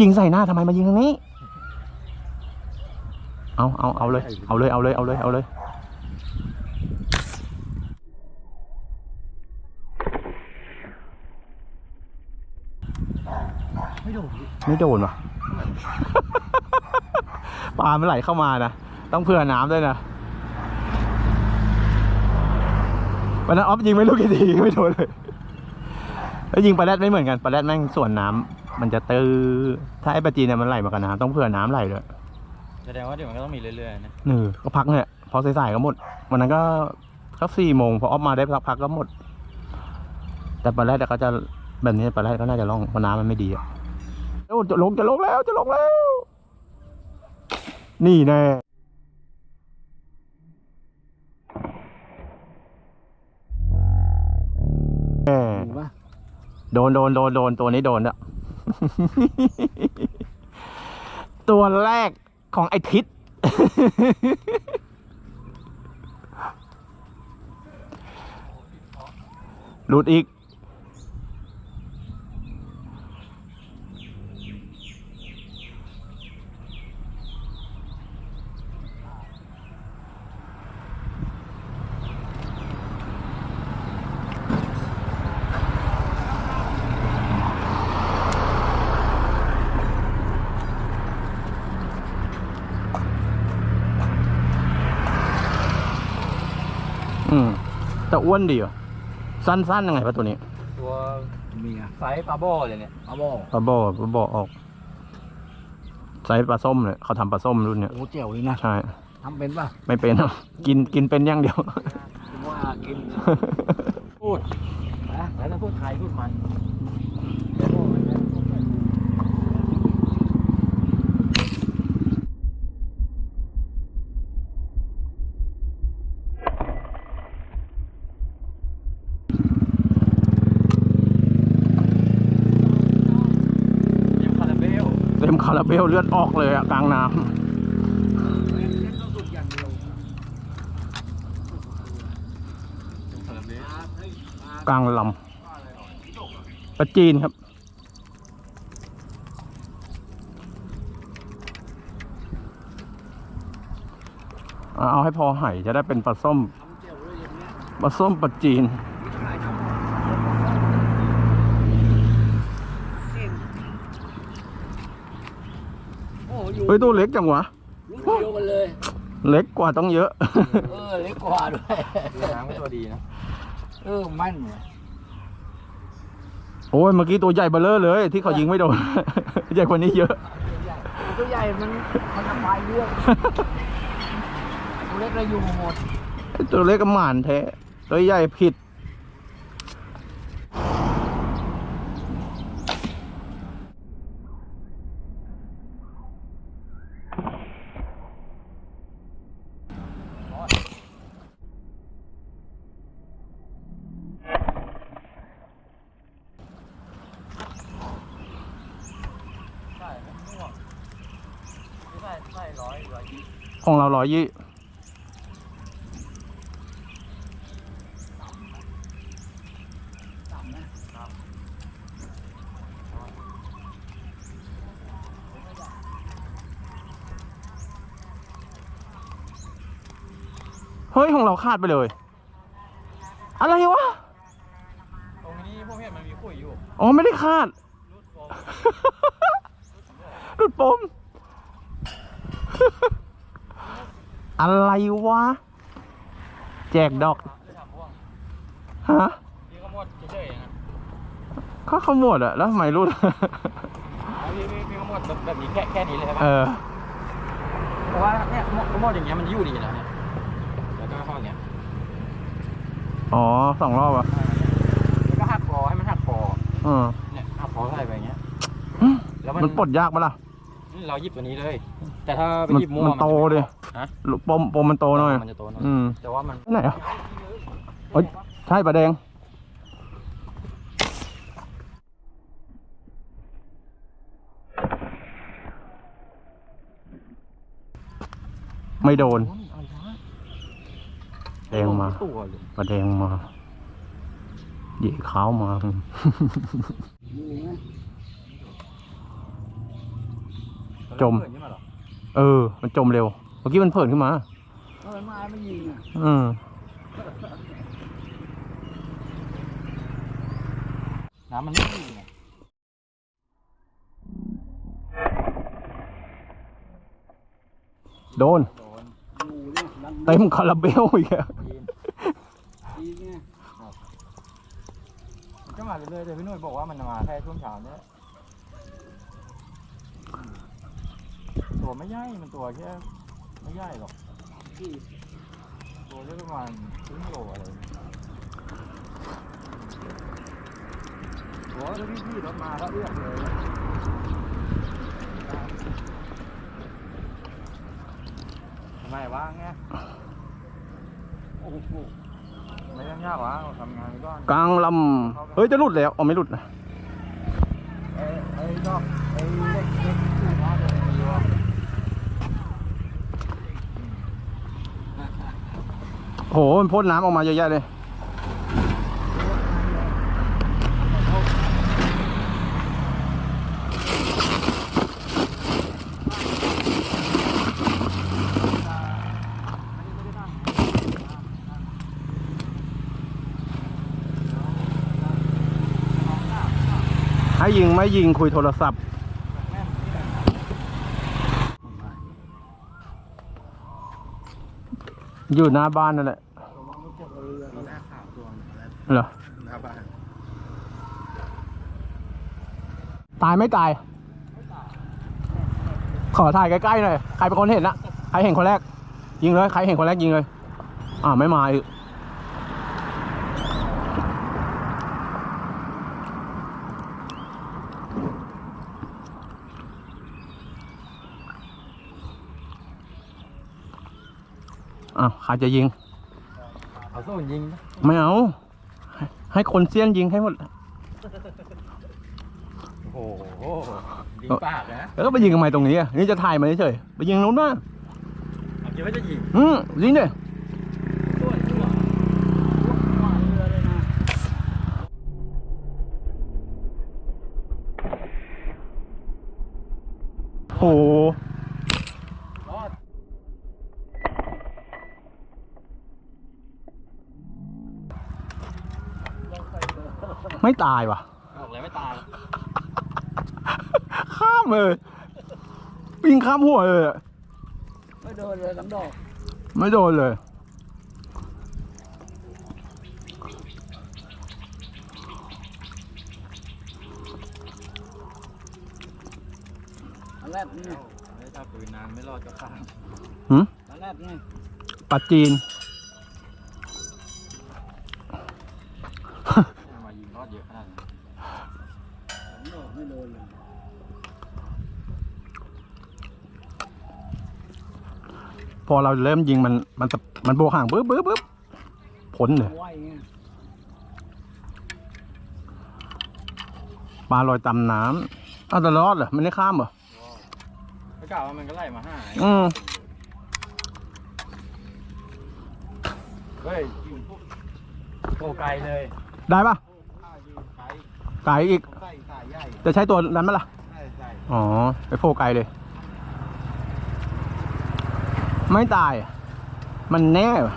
ยิงใส่หน้าทำไมมายิงทางนี้ เอาเอาเอาเลย เอาเลย เอาเลย เอาเลย เอาเลยไม่โดนไม่โดนว่ะปลาไม่ไหลเข้ามานะ ต้องเผื่อน้ำด้วยนะ วันนั้นออฟยิงไม่รู้กี่ทีไม่โดนเลย แล้วยิงปลาแรดไม่เหมือนกัน ปลาแรดแม่งส่วนน้ำ มันจะตื้อถ้าไอ้ปลาจีนเนี่ยมันไหลมากับน้ำต้องเผื่อน้ำไหลด้วยแสดงว่าเดี๋ยวมันก็ต้องมีเรื่อยๆนะเออก็พักเนี่ยพอสายๆก็หมด วันนั้นก็สักสี่โมงพอออฟมาได้สักพักก็หมด แต่ปลาแรดอะก็จะแบบนี้ปลาแรดก็น่าจะล่องเพราะน้ำมันไม่ดีอะโอ้จะลงจะลงแล้วจะลงแล้ว นี่แน่แน่ถูกปะโดนโดนโดนโดนตัวนี้โดนอะ ตัวแรกของไอทิศหลุดอีก อ้วนดีอะสั้นๆยังไงปะตัวนี้ตัวเมียไซส์ปลาโบเลยเนี่ยปลาโบปลาบ่อปลาบ่อออกไซส์ปลาส้มเลยเขาทำปลาส้มรุ่นเนี้ยโอ้เจ๋วเลยนะใช่ทำเป็นป่ะไม่เป็นหรอกกินกินเป็นอย่างเดียวผมว่ากินพูดนะแล้วถ้าพูดไทยพูดมันแล้วพวกมันจะพูดไม่ถูก เต็มคาราเบล เต็มคาราเบลเลือดออกเลยอะกลางน้ำกลางลำปลาจีนครับ เอาให้พอไหจะได้เป็นปลาส้มปลาส้มปลาจีน ขายทำเก่งโอ้อยู่ เฮ้ยตัวเล็กจังวะรุ่นเดียวกันเลย เล็กกว่าต้องเยอะ เออเล็กกว่าด้วยน้ำก็ตัวดีนะ เออมั่นว่ะโอ้ยเมื่อกี้ตัวใหญ่เบลเลอร์เลย ที่เขายิงไม่โดน ใหญ่กว่านี้เยอะ ตัวใหญ่มันมันจะไปเรื่องตัวเล็กเราอยู่หมดไอ้ตัวเล็กก็หมานแท้ ตัวใหญ่ผิด ใช่ม่วงใช่ใช่ร้อยร้อยยี่ ของเราร้อยยี่ต่ำนะครับเฮ้ย ของเราขาดไปเลย อะไรวะ ตรงนี้พวกเห็นมันมีขุยอยู่ อ๋อ ไม่ได้ขาดรูดโฟมหลุดปม อะไรวะ แจกดอกจะทำม่วงฮะพี่ก็หมดเฉยๆนะก็ขมวดอะแล้วทำไมรุดพี่พี่พี่ก็หมดแบบแบบนี้แค่แค่นี้เลยใช่ไหมเออเพราะว่าเนี่ยหมดหมดอย่างเงี้ยมันอยู่ดีแล้วเนี่ยแล้วก็เข้าอย่างเงี้ยอ๋อสองรอบอะแล้วก็หักคอให้มันหักคอเออเนี่ยหักคอใส่ไปอย่างเงี้ยแล้วมันมันปลดยากปะล่ะเราหยิบตัวนี้เลย แต่ถ้าไปมันหยิบมั่วมันโตจะไดิ ฮะปมปมมันโตหน่อย มันจะโตหน่อยอืม แต่ว่ามันที่ไหนอะเอ้ยใช่ปลาแดง ไม่โดน แดงมา ตัวเลยปลาแดงมา เหยี่ขาวมา จมเปิดขึ้นมาเหรอเออ มันจมเร็วเมื่อกี้มันเผินขึ้นมาเออมาไม่ยิงอะอืมน้ำมันไม่ดีไงโดนโดนหมูเนี่ยดันเต็มคาราเบลอีกอะยีนดีเนี่ยมันก็มาเรื่อยๆแต่พี่หนุ่ยบอกว่ามันมาแค่ช่วงเช้าเนี่ยตัวไม่ใหญ่มันตัวแค่ ไม่ใหญ่หรอกที่ตัวแค่ประมาณครึ่งโลอะไรอย่างเงี้ยโอ้แล้วพี่ๆรถมาก็เอื้อมเลยทำไมวะไงโอ้โหไม่ต้องยากวะทำงานไปก่อนกลางลำเฮ้ยจะหลุดแล้วอ๋อไม่หลุดนะ ไอ้ไอ้ดอกไอ้เล็กเล็กที่น้าจะมีวะ โหมันพ่นน้ำออกมาเยอะแยะเลย ให้ยิงไม่ยิงคุยโทรศัพท์อยู่หน้าบ้านนั่นแหละ เหรอหน้าบ้านตายไม่ตาย ขอถ่ายใกล้ๆหน่อย ใครเป็นคนเห็นนะใครเห็นคนแรก ยิงเลย ใครเห็นคนแรกยิงเลย อ่าไม่มาอีกอะใครจะยิง เอาสู้ยิงนะไม่เอา ให้ให้คนเซียนยิงให้หมด โอ้โหยิงปากนะแล้วก็ไปยิงทำไมตรงนี้อะนี่จะถ่ายมาเฉยๆไปยิงนู้นนะเอาคิดว่าจะยิงอืมยิงดิตัวตัวมาเรือเลยนะโห รอด ไม่ตายว่ะ บอกเลยไม่ตาย ข้ามเลยปิงข้ามหัวเลยอะไม่โดนเลยสองดอกไม่โดนเลย อันแรกนี่ไม่ถ้าปืนนานไม่รอดก็ข้ามหืม อันแรกนี่ ปัดจีน มายิงรอดเยอะขนาดนี้ สองดอกไม่โดนเลย พอเราเริ่มยิงมันมันจะมันโบกห่างปึ๊บปึ๊บปึ๊บพ้นเลยไหวไงปลาลอยตำน้ำอ้าวแต่รอดเหรอมันไม่ข้ามเหรอก็กล่าวว่ามันก็ไล่มาห้าอืมเฮ้ยยิงปุ๊บโกไกลเลย ได้ปะไกลไก่อีกใส่สายใหญ่จะใช้ตัวนั้นไหมล่ะใช่ใช่อ๋อ ไปโฟไกลเลย ไม่ตาย มันแน่ว่ะ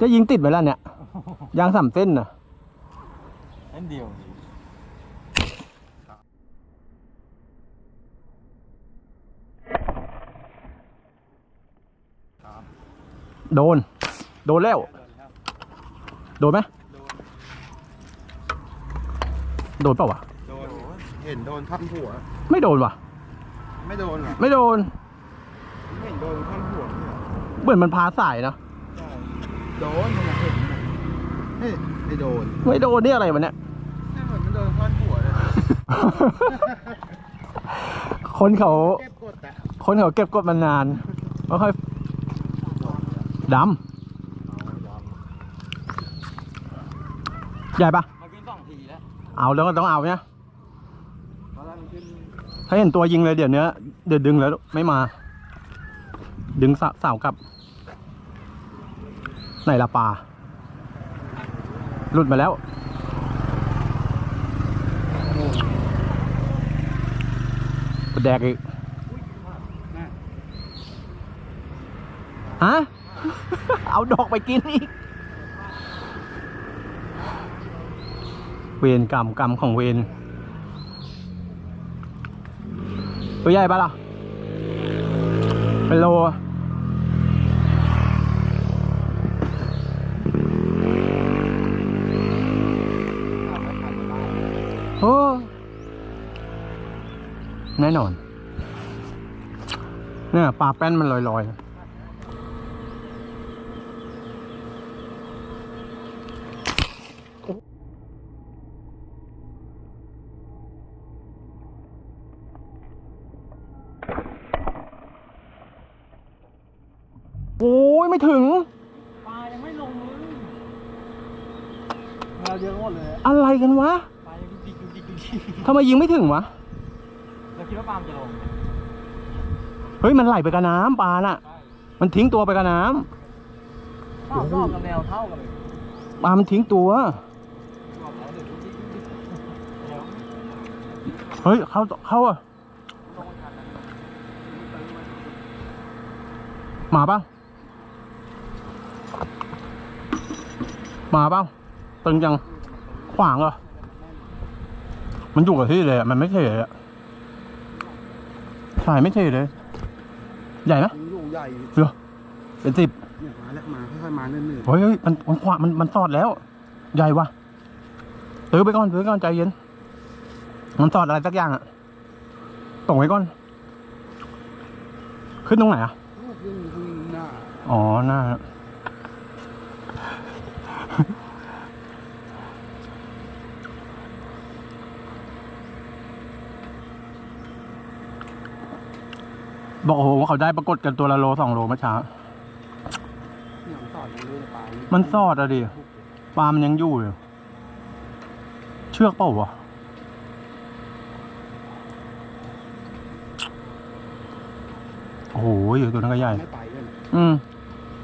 จะยิงติดไปแล้วเนี่ย ยางสามเส้นน่ะนั่นเดียวโดน โดนแล้ว โดนไหมโดนเปล่าวะโดนเห็นโดนท่อนหัว ไม่โดนว่ะ ไม่โดนเหรอไม่โดน ไม่เห็นโดนท่อนหัวเนี่ยเหรอเหมือนมันพาสายนะใช่โดนมันเห็นนะเฮ้ยไม่โดนไม่โดนนี่อะไรวะเนี่ยนี่เหมือนมันโดนท่อนหัวเลยคนเขา เก็บกดอะคนเขาเก็บกดมานานไม่ค่อยดำ ใหญ่ปะมากินสองทีแล้ว เอาแล้วก็ต้องเอาเนี่ย ตอนแรกมันขึ้น ถ้าเห็นตัวยิงเลยเดี๋ยวเนี้ยเดี๋ยวดึงแล้วไม่มา ดึงสาสาวกลับไหนละปลาหลุดมาแล้วไปแดกอีกฮะ เอาดอกไปกินอีก เวรกรรมกรรมของเวร ตัวใหญ่ปะล่ะ เป็นโลโอ้แน่นอน เนี่ยปลาแป้นมันลอยๆ โอ้ยไม่ถึง ปลายังไม่ลงเลย เราเยอะหมดเลยอะไรกันวะปลายังดิกดิกดิกดิกดิกทำไมยิงไม่ถึงวะเราคิดว่าปลามันจะลงเฮ้ยมันไหลไปกับน้ำปลาน่ะ มันทิ้งตัวไปกับน้เท่าเท่ากับแนวเท่ากันเลยำปลามันทิ้งตัวบอกแล้วเดี๋ยวดิกดิกดิกเดี๋ยวเฮ้ยเข้าเข้าอะลงไม่ทันนะหมาเปล่าหมาเปล่า ตึงจังขวางเหรอมันอยู่กับที่เลยอะมันไม่เทเลยอะสายไม่เทเลย ใหญ่ไหมมันอยู่ใหญ่เหรอเป็นสิบเนี่ยมาแล้วมาค่อยๆมาเรื่อยเฮ้ยเฮ้ยมันมันขวามันมันสอดแล้ว ใหญ่วะตื้อไปก่อนตื้อไปก่อนใจเย็น มันสอดอะไรสักอย่างอะตรงไว้ก่อน ขึ้นตรงไหนอะๆลูกยังอยู่ข้างหน้า อ๋อหน้า บอกโอ้โหว่าเขาได้ปรากฏกันตัวละโลสองโลเมื่อเช้าเนี่ยมันต่อยังเลยปลามันสอดอะดิ ปลามันยังอยู่อยู่เชือกเปล่าวะโอ้โหอยู่ตัวนั้นก็ใหญ่ ไม่ไปเลยอืม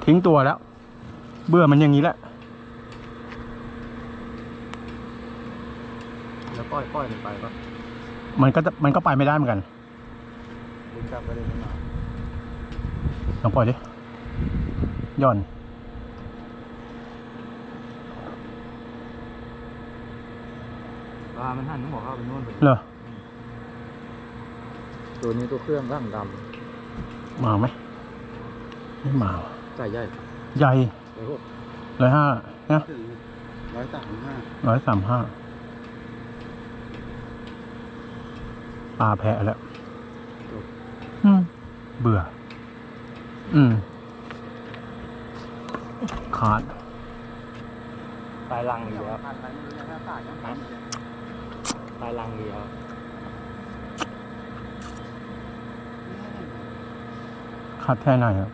ทิ้งตัวแล้ว เบื่อมันอย่างนี้แหละ แล้วปล่อยปล่อยมันไปปะมันก็จะมันก็ไปไม่ได้เหมือนกัน ดึงกลับไปเลยไม่มาลองปล่อยดิหย่อนปลามันหันต้องบอกเข้าไปนู่นไปเหรอตัวนี้ตัวเครื่องร่างดมาไหมไม่มาว่ะำใส่ใหญ่ใหญ่เดี๋ยวร้อยห้านะถึงร้อยสามห้าร้อยสามห้าปลาแพะแล้ว อืม เบื่อ อืม ขาดตายลังเดียวพันอะไรไม่รู้นะถ้าสายยังพันเลยตายลังเดียวขาดแค่ไหนครับ